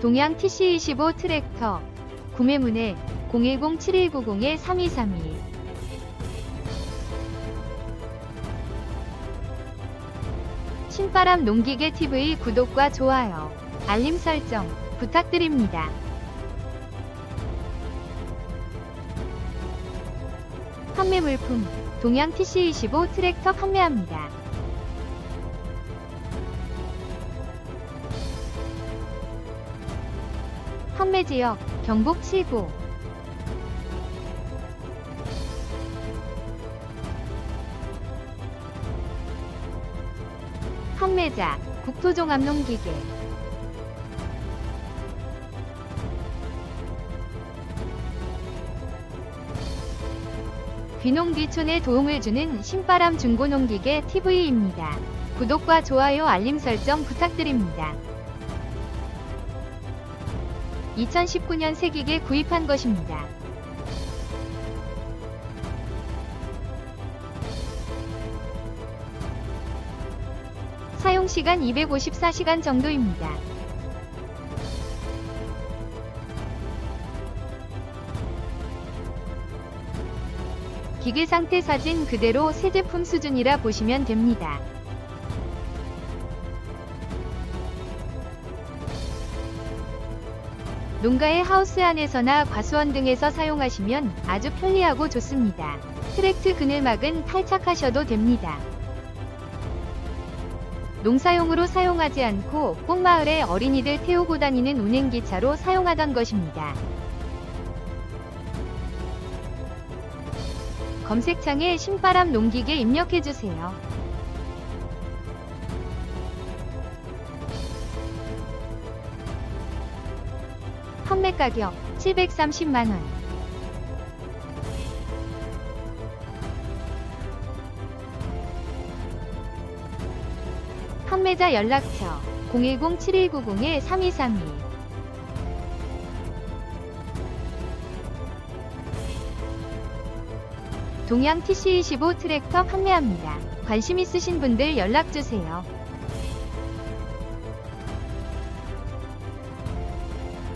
동양 TC25 트랙터 구매문의 010-7190-3232 신바람 농기계 TV 구독과 좋아요, 알림 설정 부탁드립니다. 판매 물품 동양 TC25 트랙터 판매합니다. 판매 지역 경북 7구 판매자 국토종합농기계 귀농귀촌에 도움을 주는 신바람 중고농기계 TV입니다. 구독과 좋아요 알림 설정 부탁드립니다. 2019년 새기게 구입한 것입니다. 사용시간 254시간 정도입니다. 기계 상태 사진 그대로 새 제품 수준이라 보시면 됩니다. 농가의 하우스 안에서나 과수원 등에서 사용하시면 아주 편리하고 좋습니다. 트랙트 그늘막은 탈착하셔도 됩니다. 농사용으로 사용하지 않고 꽃마을에 어린이들 태우고 다니는 운행기차로 사용하던 것입니다. 검색창에 신바람 농기계 입력해주세요. 판매 가격 730만원. 판매자 연락처 010-7190-3232 동양 TC25 트랙터 판매합니다. 관심 있으신 분들 연락주세요.